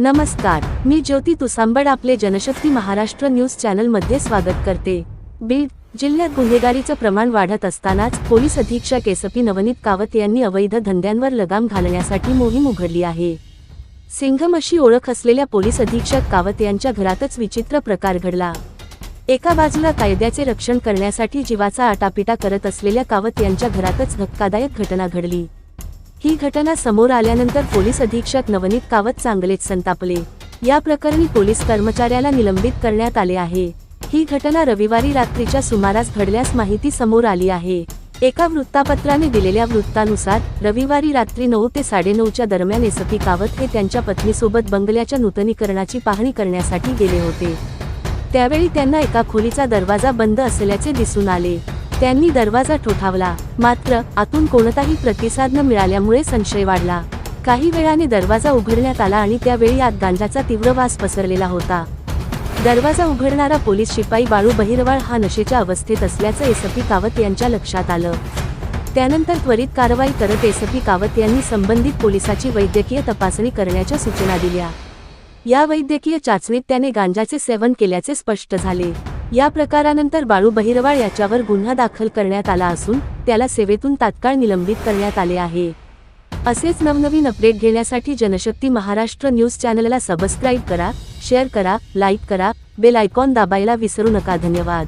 नमस्कार मी ज्योती तुसांबड आपले जनशक्ती महाराष्ट्र न्यूज चॅनलमध्ये स्वागत करते. बीड जिल्ह्यात गुन्हेगारीचं प्रमाण वाढत असतानाच पोलीस अधीक्षक एस पी नवनीत कावत यांनी अवैध धंद्यांवर लगाम घालण्यासाठी मोहीम उघडली आहे. सिंघम अशी ओळख असलेल्या पोलीस अधीक्षक कावत यांच्या घरातच विचित्र प्रकार घडला. एका बाजूला कायद्याचे रक्षण करण्यासाठी जीवाचा आटापिटा करत असलेल्या कावत यांच्या घरातच धक्कादायक घटना घडली. ही घटना समोर आल्यानंतर पोलीस अधीक्षक नवनीत कावत चांगलेच संतापले. या प्रकरणी पोलीस कर्मचाऱ्याला निलंबित करण्यात आले आहे. ही घटना रविवारी रात्रीच्या सुमारास घडल्यास माहिती समोर आली आहे. एका वृत्तापत्राने दिलेल्या वृत्तानुसार रविवारी रात्री नऊ ते साडेनऊच्या दरम्यान एसपी कावत हे त्यांच्या पत्नीसोबत बंगल्याच्या नूतनीकरणाची पाहणी करण्यासाठी गेले होते. त्यावेळी त्यांना एका खोलीचा दरवाजा बंद असल्याचे दिसून आले. त्यांनी दरवाजा ठोठावला. मात्र आतून कोणताही प्रतिसाद न मिळाल्यामुळे संशय वाढला. काही वेळाने दरवाजा उघडण्यात आला आणि त्यावेळी आत गांजाचा तीव्र वास पसरलेला होता. दरवाजा उघडणारा पोलीस शिपाई बाळू बहिरवाळ हा नशेच्या अवस्थेत असल्याचं एसपी कावत यांच्या लक्षात आलं. त्यानंतर त्वरित कारवाई करत एसपी कावत यांनी संबंधित पोलिसाची वैद्यकीय तपासणी करण्याच्या सूचना दिल्या. या वैद्यकीय चाचणीत त्याने गांजाचे सेवन केल्याचे स्पष्ट झाले. या प्रकारानंतर बाळू बहिरवाळ याच्यावर गुन्हा दाखल करण्यात आला असून त्याला सेवेतून तात्काळ निलंबित करण्यात आले आहे. असेच नवनवीन अपडेट घेण्यासाठी जनशक्ती महाराष्ट्र न्यूज चॅनलला सबस्क्राईब करा शेअर करा लाईक करा बेल आयकॉन दाबायला विसरू नका. धन्यवाद.